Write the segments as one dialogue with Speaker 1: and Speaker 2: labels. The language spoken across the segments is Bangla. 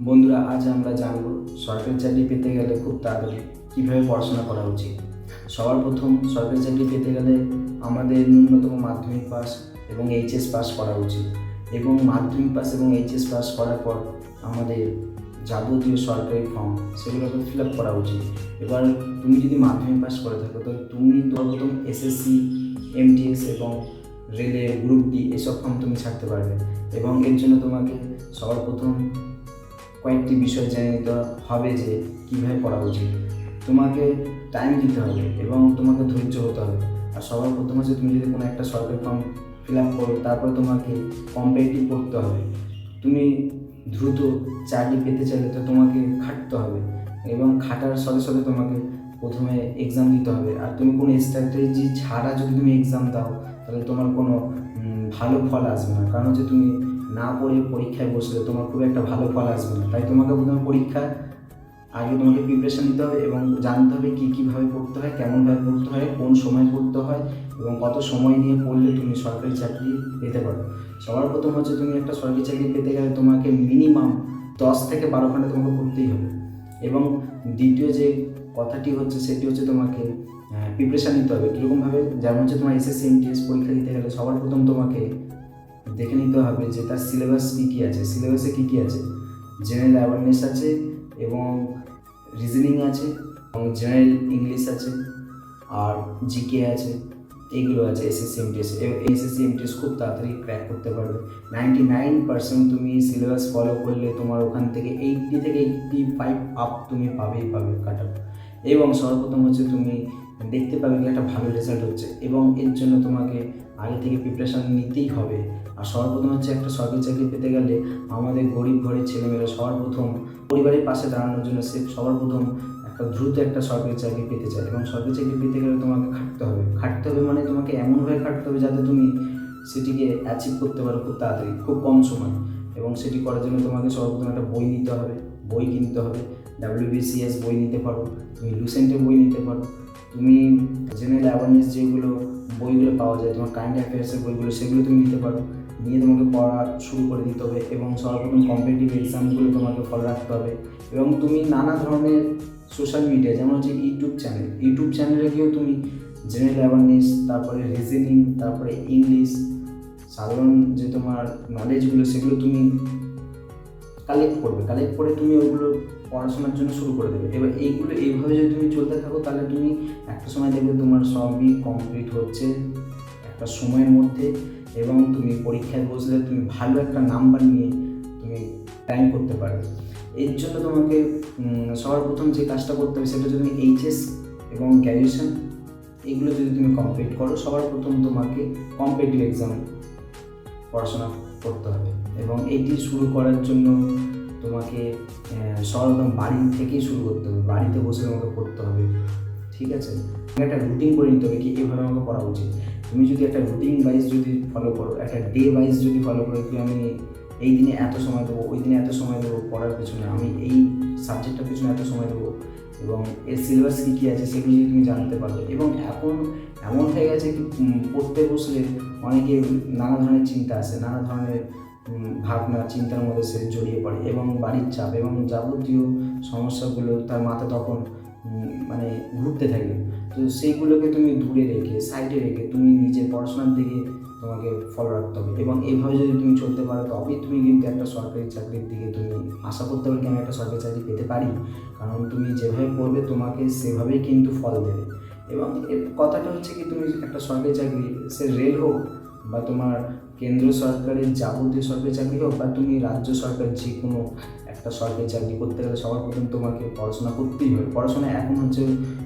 Speaker 1: বন্ধুরা, আজ আমরা জানব সরকারি চাকরি পেতে গেলে খুব তাড়াতাড়ি কীভাবে পড়াশোনা করা উচিত। সবার প্রথম সরকারি চাকরি পেতে গেলে আমাদের ন্যূনতম মাধ্যমিক পাস এবং এইচএস পাস করা উচিত। এবং মাধ্যমিক পাস এবং এইচএস পাস করার পর আমাদের যাবতীয় সরকারি ফর্ম সেগুলোকে ফিল আপ করা উচিত। এবার তুমি যদি মাধ্যমিক পাস করে থাকো, তো তুমি প্রথম এসএসসি এমটিএস এবং রেলের গ্রুপ ডি এসব ফর্ম তুমি ছাড়তে পারবে। এবং এর জন্য তোমাকে সবার প্রথম কয়েকটি বিষয় জেনে নিতে হবে যে কীভাবে পড়া উচিত। তোমাকে টাইম দিতে হবে এবং তোমাকে ধৈর্য হতে হবে। আর সবার প্রথম হচ্ছে তুমি যদি কোনো একটা সরকারি ফর্ম ফিল আপ করো, তারপর তোমাকে কম্পিটিটিভ করতে হবে। তুমি দ্রুত চাকরি পেতে চাইলে তো তোমাকে খাটতে হবে এবং খাটার সাথে সাথে তোমাকে প্রথমে এক্সাম দিতে হবে। আর তুমি কোনো স্ট্র্যাটেজি ছাড়া যদি তুমি এক্সাম দাও, তাহলে তোমার কোনো ভালো ফল আসবে না। কারণ হচ্ছে তুমি না পড়ে পরীক্ষায় বসলে তোমার খুব একটা ভালো ফল আসবে না। তাই তোমাকে প্রথমে পরীক্ষা আগে তোমাকে প্রিপারেশন নিতে হবে এবং জানতে হবে কী কীভাবে পড়তে হয় কেমনভাবে পড়তে হয়, কোন সময় পড়তে হয় এবং কত সময় নিয়ে পড়লে তুমি সরকারি চাকরি পেতে পারো। সবার প্রথম হচ্ছে তুমি একটা সরকারি চাকরি পেতে গেলে তোমাকে মিনিমাম দশ থেকে বারো ঘণ্টা তোমাকে পড়তেই হবে। এবং দ্বিতীয় যে কথাটি হচ্ছে সেটি হচ্ছে তোমাকে প্রিপারেশান নিতে হবে। কীরকমভাবে যেমন হচ্ছে তোমার এসএসসি এমটিএস পরীক্ষা দিতে গেলে সবার প্রথম তোমাকে দেখে নিতে হবে যে তার সিলেবাস কী কী আছে। সিলেবাসে কী কী আছে? জেনারেল অ্যাওয়ারনেস আছে এবং রিজনিং আছে এবং জেনারেল ইংলিশ আছে আর জিকে আছে এইগুলো আছে এসএসসি এমটিএস এসএসসি এমটিএস খুব তাড়াতাড়ি ক্র্যাক করতে পারবে। নাইনটি নাইন পার্সেন্ট তুমি সিলেবাস ফলো করলে তোমার ওখান থেকে এইটটি থেকে এইটটি ফাইভ আপ তুমি পাবেই, পাবে কাটা এবং সর্বপ্রথম হচ্ছে তুমি দেখতে পাবে কি একটা ভালো রেজাল্ট হচ্ছে। এবং এর জন্য তোমাকে আগে থেকে প্রিপারেশান নিতেই হবে। আর সর্বপ্রথম হচ্ছে একটা সরকারি চাকরি পেতে গেলে আমাদের গরিব ঘরের ছেলেমেয়েরা সবার প্রথম পরিবারের পাশে দাঁড়ানোর জন্য সে সবার প্রথম একটা দ্রুত একটা সরকারি চাকরি পেতে চায়। এবং সরকারি চাকরি পেতে গেলে তোমাকে খাটতে হবে। খাটতে হবে মানে তোমাকে এমনভাবে খাটতে হবে যাতে তুমি সেটিকে অ্যাচিভ করতে পারো খুব তাড়াতাড়ি, খুব কম সময়। এবং সেটি করার জন্য তোমাকে সর্বপ্রথম একটা বই নিতে হবে। বই কিনতে হবে। ডাব্লিউবিসিএস বই নিতে পারো। তুমি লুসেন্টের বই নিতে পারো। তুমি জেনারেল অ্যাওয়ারনেস যেগুলো বইগুলো পাওয়া যায়, তোমার কারেন্ট অ্যাফেয়ার্সের বইগুলো, সেগুলো তুমি নিতে পারো। নিয়ে তোমাকে পড়া শুরু করে দিতে হবে এবং সর্বপ্রথম কম্পিটিটিভ এক্সামগুলো তোমাকে ফলো রাখতে হবে। এবং তুমি নানা ধরনের সোশ্যাল মিডিয়া যেমন হচ্ছে ইউটিউব চ্যানেল ইউটিউব চ্যানেলে গিয়েও তুমি জেনারেল অ্যাওয়ারনেস তারপরে রিজনিং তারপরে ইংলিশ সাধারণ যে তোমার নলেজগুলো সেগুলো তুমি কালেক্ট করবে। কালেক্ট করে তুমি ওগুলো পড়াশোনার জন্য শুরু করে দেবে। এবার এইগুলো এইভাবে যদি তুমি চলতে থাকো, তাহলে তুমি একটা সময় দেখবে তোমার সবই কমপ্লিট হচ্ছে একটা সময়ের মধ্যে এবং তুমি পরীক্ষায় বসলে তুমি ভালো একটা নাম্বার নিয়ে তুমি টাইম করতে পারবে। এর জন্য তোমাকে সবার প্রথম যে কাজটা করতে হবে সেটা তুমি এইচএস এবং গ্র্যাজুয়েশন এগুলো যদি তুমি কমপ্লিট করো, সবার প্রথম তোমাকে কম্পিটিটিভ এক্সাম পড়াশোনা করতে হবে এবং এটি শুরু করার জন্য তোমাকে সর্বপ্রথম বাড়ি থেকেই শুরু করতে হবে, বাড়িতে বসে তোমাকে পড়তে হবে, ঠিক আছে? তোমাকে একটা রুটিন করে নিতে হবে কি এভাবে আমাকে পড়া উচিত। তুমি যদি একটা রুটিন ওয়াইজ যদি ফলো করো, একটা ডে ওয়াইজ যদি ফলো করো কি আমি এই দিনে এত সময় দেবো, ওই দিনে এত সময় দেবো পড়ার পেছনে, আমি এই সাবজেক্টটার পেছনে এত সময় দেবো এবং এর সিলেবাস কী কী আছে সেগুলো তুমি জানতে পারবে এবং এখন এমন হয়ে গেছে কি পড়তে বসলে অনেকে নানা ধরনের চিন্তা আসে, নানা ধরনের ভাবনা, চিন্তার মধ্যে সে জড়িয়ে পড়ে এবং বাড়ির চাপ এবং যাবতীয় সমস্যাগুলো তার মাথা তখন মানে ঘুরতে থাকে। তো সেইগুলোকে তুমি দূরে রেখে সাইডে রেখে তুমি নিজের পড়াশোনার দিকে তোমাকে ফলো রাখতে হবে এবং এইভাবে যদি তুমি চলতে পারো, তবেই তুমি কিন্তু একটা সরকারি চাকরির দিকে তুমি আশা করতে পারো কি আমি একটা সরকারি চাকরি পেতে পারি। কারণ তুমি যেভাবে পড়বে, তোমাকে সেভাবেই কিন্তু ফল দেবে। এবং এর কথাটা হচ্ছে কি, তুমি একটা সরকারি চাকরি, সে রেল হোক বা তোমার কেন্দ্র সরকারের যাবতীয় সরকারি চাকরি হোক বা তুমি রাজ্য সরকার যে কোনো একটা সরকারি চাকরি করতে গেলে সবার প্রথম তোমাকে পড়াশোনা করতেই হবে। পড়াশোনা এখন হচ্ছে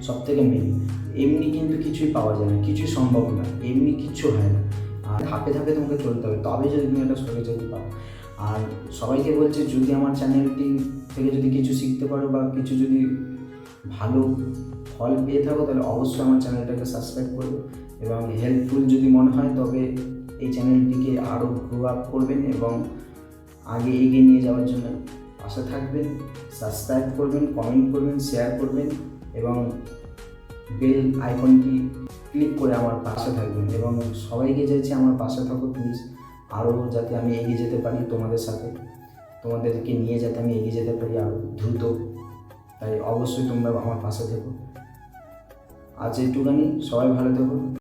Speaker 1: সব থেকে মেন এমনি কিন্তু কিছুই পাওয়া যায় না, কিছুই সম্ভব না, এমনি কিচ্ছু হয় না। আর ধাপে ধাপে তোমাকে চলতে হবে, তবে যদি তুমি একটা সরকারি চাকরি পাও। আর সবাইকে বলছে, যদি আমার চ্যানেলটি থেকে যদি কিছু শিখতে পারো বা কিছু যদি ভালো ফল পেয়ে থাকো, তাহলে অবশ্যই আমার চ্যানেলটাকে সাবস্ক্রাইব করবে এবং হেল্পফুল যদি মনে হয়, তবে এই চ্যানেলটিকে আরও গ্রো আপ করবেন এবং আগে এগিয়ে নিয়ে যাওয়ার জন্য পাশে থাকবেন। সাবস্ক্রাইব করবেন কমেন্ট করবেন শেয়ার করবেন এবং বেল আইকনটি ক্লিক করে আমার পাশে থাকবেন এবং সবাইকে চাইছি আমার পাশে থাকো প্লিজ আরও যাতে আমি এগিয়ে যেতে পারি তোমাদের সাথে, তোমাদেরকে নিয়ে যাতে আমি এগিয়ে যেতে পারি আরও দ্রুত। তাই অবশ্যই তোমরা আমার পাশে থেকো। আজ এইটুখানি সবাই ভালো থেকো।